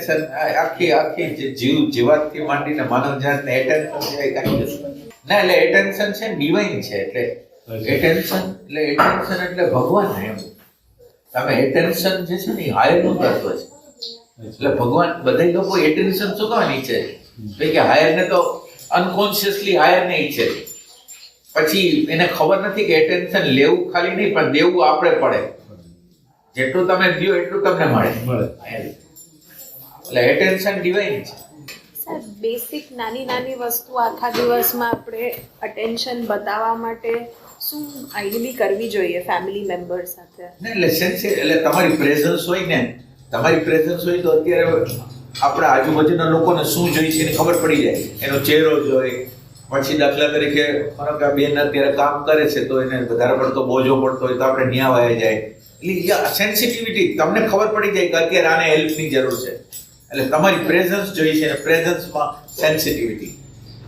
Sir, આ આખી આખી જે જીવ જીવાતથી માંડીને માનવ જાતને એટેન્શન ના એટલે એટેન્શન છે ડિવાઇન છે એટલે એટેન્શન એટલે એટેન્શન એટલે ભગવાન એમ. તમે એટેન્શન જે છે ને હાયરનું તત્વ છે. એટલે ભગવાન બધા લોકો એટેન્શન શું કહેવાની છે? કે હાયર ને તો અનકોન્શિયસલી હાયર ને ઈચ્છે છે. પછી એને ખબર નથી કે એટેન્શન લેવું ખાલી નહીં પણ દેવું આપણે પડે. જેટલું તમે દો એટલું તમને મળે. મળે. એટલે એટેન્શન ડિવાઇન છે. સર બેસિક નાની નાની વસ્તુ આખા દિવસમાં આપણે અટેન્શન બતાવવા માટે શું આઈડિયલી કરવી જોઈએ ફેમિલી મેમ્બર સાથે? એટલે સેન્સ એટલે તમારી પ્રેઝન્સ હોય ને તમારી પ્રેઝન્સ હોય તો અત્યારે આપણા આજુબાજુના લોકોને શું જોઈએ છે એની ખબર પડી જાય. એનો ચહેરો જોઈ પછી દાખલા તરીકે કે બેન અત્યારે કામ કરે છે તો એને વધારે પડતો બોજો પડતો હોય તો આપણે ન્યા વાય જાય. એટલે સેન્સિટિવિટી તમને ખબર પડી જાય કે અત્યારે આને હેલ્પની જરૂર છે. એટલે તમારી પ્રેઝન્સ જોઈ છે પ્રેઝન્સમાં સેન્સિટિવિટી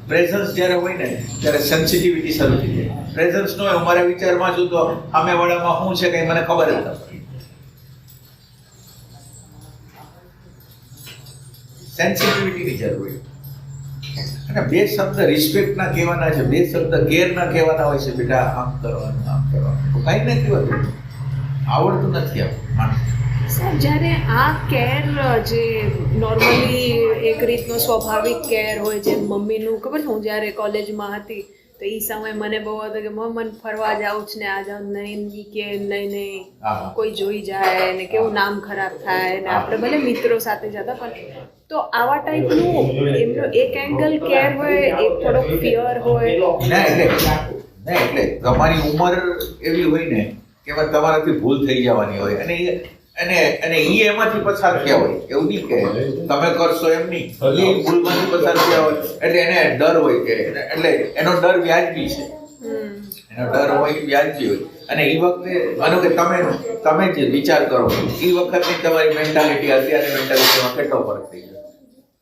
પ્રેઝન્સ જ્યારે હોય ને, ત્યારે સેન્સિટિવિટી શરૂ થઈ જાય. પ્રેઝન્સ ન હોય વિચારમાં છું તો સામે વાળામાં શું છે કંઈ મને ખબર જ નથી સેન્સિટિવિટીની જરૂર હોય. અને બે શબ્દ રિસ્પેક્ટ ના કહેવાના છે, બે શબ્દ ગેરના કહેવાના હોય છે, બેટા, આમ કરવાનું આમ કરવાનું. કાંઈ નથી હોતું. આવડતું નથી આવું માણસ સર જ્યારે આ કેર જે નોર્મલી એક રીતનો સ્વાભાવિક કેર હોય જેમ મમ્મીનું ખબર છે હું જ્યારે કોલેજમાં હતી તો એ સમય મને બહુ હતો કે મમ્મ ફરવા જાઉં જ ને આ જાઉં નહીં ઈ કે નહીં નહીં કોઈ જોઈ જાય ને કેવું નામ ખરાબ થાય ને આપણે ભલે મિત્રો સાથે જતા પણ તો આવા ટાઈપનું એમનો એક એંગલ કેર હોય એક થોડોક ફિયર હોય. ના એટલે ના એટલે તમારી ઉંમર એવી હોય ને કે તમારાથી ભૂલ થઈ જવાની હોય. અને અને અને ઈ એમાંથી પસાર થયા હોય. એવું નહીં કે તમે કરશો એમ નહીં. એ ભૂલમાંથી પસાર થયા હોય. એટલે એને ડર હોય કે એટલે એનો ડર વ્યાજબી છે. એનો ડર હોય વ્યાજબી હોય. અને એ વખતે માનો કે તમે તમે જે વિચાર કરો એ વખતની તમારી મેન્ટાલિટી અત્યારની મેન્ટાલિટીમાં કેટલો ફરક થઈ ગયો?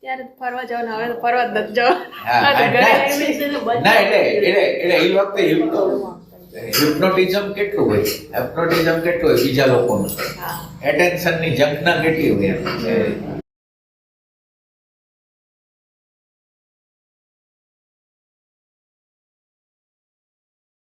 ત્યારે ફરવા જવાનું હવે ફરવા જ નથી હા, જવાનું હા, ઘરે ના. ના એટલે એટલે એટલે એ વખતે હિપ્નોટિઝમ કેટલું હોય? હિપ્નોટિઝમ કેટલું હોય? બીજા લોકોનું. એટેન્શનની ઝંખના કેટલી હોય એમ. એ